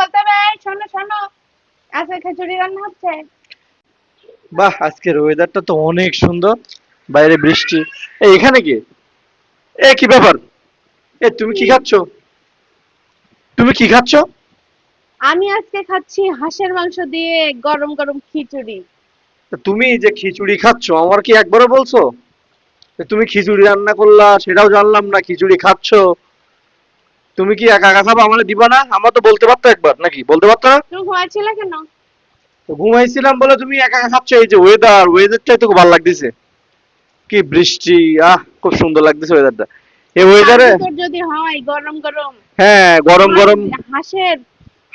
বলতে হবে শোনো শোনো আজকে খিচুড়ি রান্না হচ্ছে। বাহ আজকের ওয়েদারটা তো অনেক সুন্দর বাইরে বৃষ্টি। এই এখানে কি? এ কি ব্যাপার? এ তুমি কি খাচ্ছ? তুমি কি খাচ্ছ? আমি আজকে খাচ্ছি হাঁসের মাংস দিয়ে গরম গরম খিচুড়ি। তুমি যে খিচুড়ি খাচ্ছ আমার কি একবারও বলছো? তুমি খিচুড়ি রান্না করলা সেটাও জানলাম না খিচুড়ি খাচ্ছ। তুমি কি একা একা খাবা আমার দিবা না? আমার তো বলতে পারতো একবার নাকি? বলতে পারতো না? তুমি ঘুমাচ্ছিলে কেন? ঘুমাইছিলাম বলে তুমি একা একা খাচ্ছ? এই যে ওয়েদার ওয়েদারটাই তো খুব ভালো লাগতেছে। কি বৃষ্টি আহ খুব সুন্দর লাগতেছে ওয়েদারটা এই ওয়েদারে যদি হয় গরম গরম। হ্যাঁ গরম গরম। হাঁসের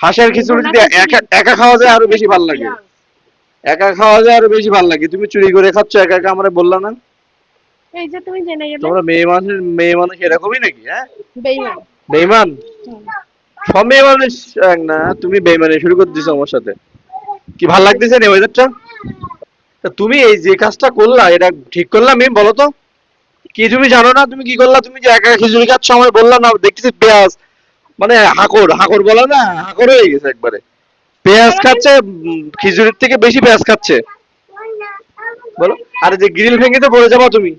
হাঁসের খিচুড়ি যদি একা একা খাওয়া যায় আরও বেশি ভালো লাগে। একা খাওয়া যায় আরও বেশি ভালো লাগে। তুমি চুরি করে খাচ্ছ একা একা আমরা বললা না? এই যে তুমি জেনে গেলে। তোমরা মেয়ে মানুষ মেয়ে মানুষ এরকমই নাকি হ্যাঁ? বেইমান। বেইমান। সব মানুষ না তুমি বেইমানি শুরু করে দিছো আমার সাথে। কি ভালো লাগতেছে না ওয়েদারটা তুমি এই যে কাজটা করলা এটা ঠিক করলাম আমি বলো তো? কি তুমি জানো না তুমি কি করলা? তুমি যে একা খিচুড়ি খাচ্ছ আমার বললা না দেখতেছি পেঁয়াজ। মানে হাকর হাকর বলা না হাকর হয়ে গেছে একবারে। পেঁয়াজ খাচ্ছে খিচুড়ির থেকে বেশি পেঁয়াজ খাচ্ছে। বলো আরে যে গ্রিল ভেঙে তো পড়ে যাব তুমি।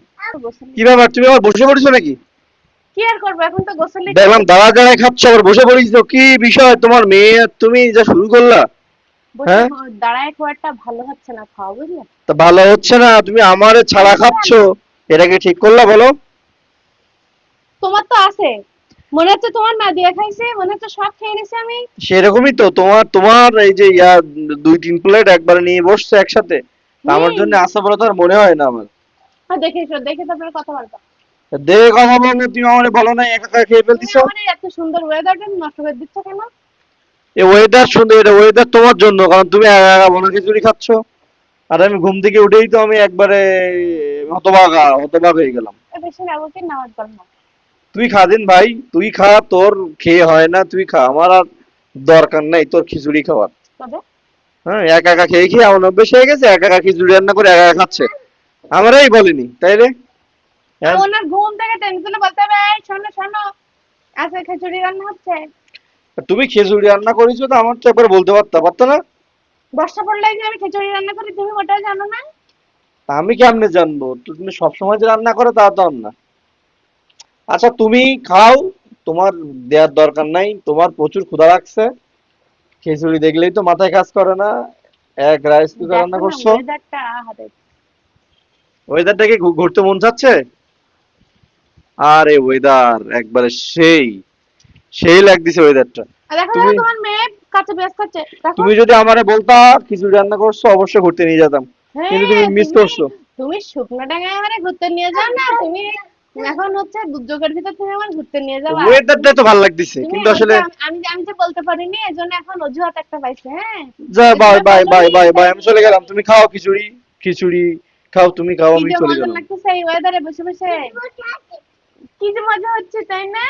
কি ব্যাপার তুমি আবার বসে পড়েছো নাকি? কি আর করব? এখন তো গোসলে দেখলাম দাঁড়া দাঁড়ায় খাচ্ছ আবার বসে পড়েছো কি বিষয়? তোমার মেয়ে তুমি যা শুরু করলা। হ্যাঁ? দাঁড়ায় খুব ভালো হচ্ছে না খাওয়া বুঝলে? তা ভালো হচ্ছে না তুমি আমারে ছাড়া খাচ্ছ। এটা কি ঠিক করলা বলো। তোমার তো আছে। মনে হচ্ছে তোমার না দিয়ে খাইছে মনে হচ্ছে সব খেয়ে নিছে আমি। সেরকমই তো তোমার তোমার এই যে ইয়া দুই তিন প্লেট একবারে নিয়ে বসছে একসাথে। আমার জন্য আসা বলে তো আর মনে হয় না আমার। হ্যাঁ, দেখে দেখে তারপরে কথা বলব কথা বলো তুমি আমারে বলো না একা একা খেয়ে ফেলতেছো। এত সুন্দর ওয়েদারটা নষ্ট করে দিচ্ছ কেন? এই ওয়েদার সুন্দর এটা ওয়েদার তোমার জন্য কারণ তুমি একা একা বনা খিচুড়ি খাচ্ছ। আর আমি ঘুম থেকে উঠেই তো আমি একবারে হতবাগা হতবাগ হয়ে গেলাম। তুই খা দিন ভাই তুই খা তোর খেয়ে হয় না তুই খা। আমার আর দরকার নাই তোর খিচুড়ি খাওয়ার। হ্যাঁ একা একা খেয়ে খেয়ে আমার অভ্যেস হয়ে গেছে একা একা খিচুড়ি রান্না করে একা একা খাচ্ছে। আমারই বলিনি তাই রে? ওনার ঘুম থেকে টেনশনে বলতে হবে "এই, শোনো শোনো আজকে খিচুড়ি রান্না হচ্ছে। তুমি খিচুড়ি রান্না করেছ তো আমার তো একবার বলতে পারতা পারতো না। বর্ষা পড়লে যে আমি খিচুড়ি রান্না করি? তুমি ওটাও জানো না? আমি কেমনে জানব? তুমি সবসময় যে রান্না করো তা তো না। আচ্ছা তুমি খাও তোমার দেওয়ার দরকার নাই তোমার প্রচুর ক্ষুধা লাগছে। খিচুড়ি দেখলেই তো মাথায় কাজ করে না। এক রাইস কুকার রান্না করছ। ওয়েদারটা কি ঘুরতে মন চাচ্ছে? আরে ওয়েদার একবারে সেই সেই লাগতেছে ওয়েদারটা তুমি- তোমার মেয়ে যদি আমারে বলতা খিচুড়ি রান্না করছ অবশ্যই ঘুরতে নিয়ে যেতাম। হ্যাঁ, কিন্তু তুমি মিস করছ। তুমি শুকনো ডাঙায় আমারে ঘুরতে নিয়ে যাও না তুমি এখন হচ্ছে দুর্যোগের ভিতর তুমি আমার ঘুরতে নিয়ে যাও ওয়েদারটা তো ভালো লাগতেছে কিন্তু আসলে আমি আমি যে বলতে পারিনি এজন্য এখন অজুহাত একটা পাইছে হ্যাঁ? যা bye bye bye bye bye আমি চলে গেলাম তুমি খাও খিচুড়ি খিচুড়ি খাও তুমি খাও আমি চলে গেলাম। লাগতেছে এই ওয়েদারে বসে বসে। কি যে মজা হচ্ছে তাই না?